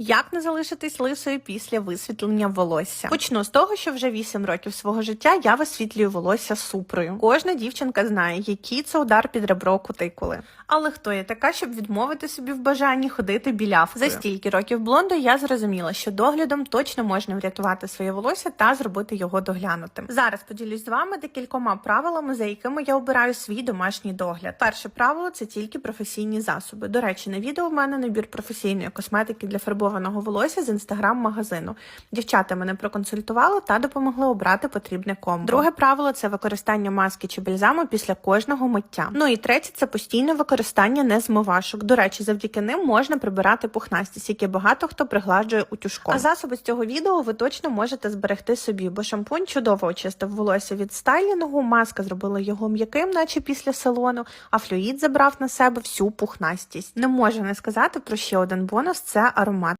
Як не залишитись лисою після висвітлення волосся? Почну з того, що вже 8 років свого життя я висвітлюю волосся супрою. Кожна дівчинка знає, який це удар під ребро кутикули. Але хто я така, щоб відмовити собі в бажанні ходити білявкою? За стільки років блонду я зрозуміла, що доглядом точно можна врятувати своє волосся та зробити його доглянутим. Зараз поділюсь з вами декількома правилами, за якими я обираю свій домашній догляд. Перше правило це тільки професійні засоби. До речі, на відео в мене набір професійної косметики для фарбованого волосся з інстаграм-магазину. Дівчата мене проконсультували та допомогли обрати потрібне комбо. Друге правило це використання маски чи бальзаму після кожного миття. Ну і третє це постійне використання незмивашок. До речі, завдяки ним можна прибирати пухнастість, які багато хто пригладжує утюжком. А засоби з цього відео ви точно можете зберегти собі, бо шампунь чудово очистив волосся від стайлінгу, маска зробила його м'яким, наче після салону, а флюїд забрав на себе всю пухнастість. Не можу не сказати про ще один бонус це аромат.